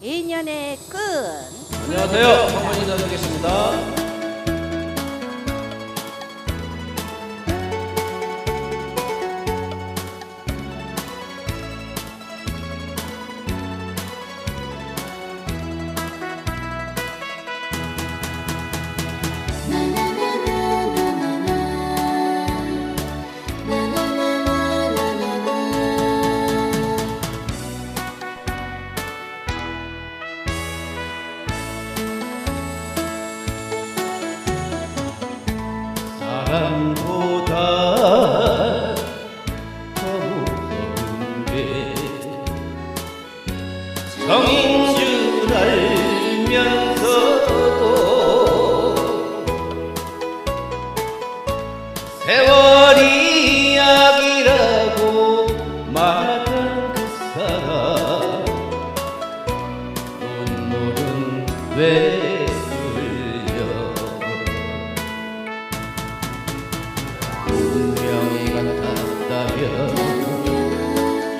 인연의 끈 안녕하세요. 성원 인사드리겠습니다. 사랑보다 더 무서운 게 성인 줄 알면서도 세월이 약이라고 말하던 그 사람 눈물은 왜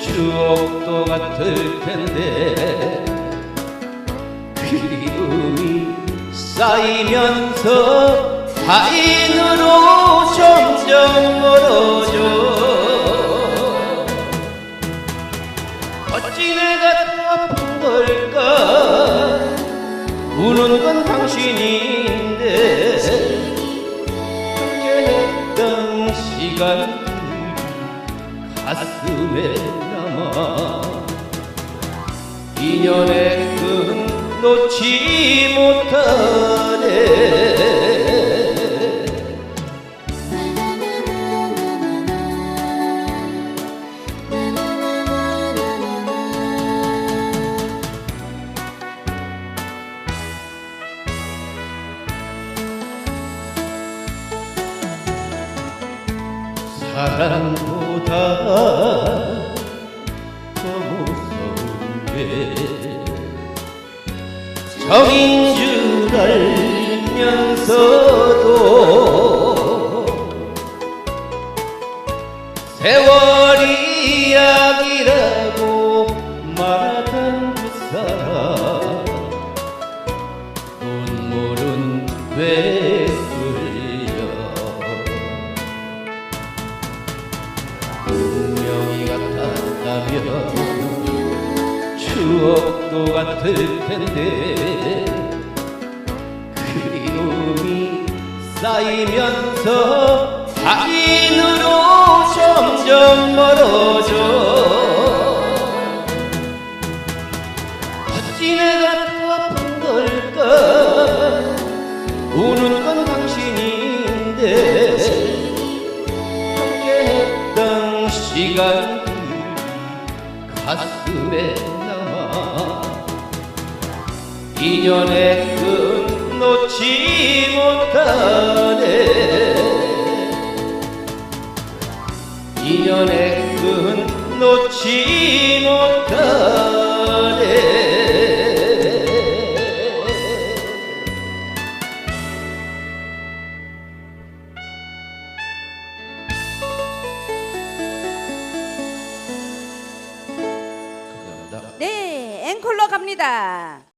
추억도 같을 텐데 그리움이 쌓이면서 타인으로 점점 멀어져. 어찌 내가 더 아픈 걸까? 우는 건 당신인데 함께했던 시간 가슴에 남아 인연의 끈 놓지 못하네 사랑보다 더 무서운 게 정인 줄 알면서 추억도 같을 텐데 그리움이 쌓이면서 타인으로 점점 멀어져. 어찌 내가 더 아픈 걸까? 우는 건 당신인데 함께했던 시간 가슴에 인연의 끈 놓지 못하네. 인연의 끈 놓지 못하네 앵콜로 갑니다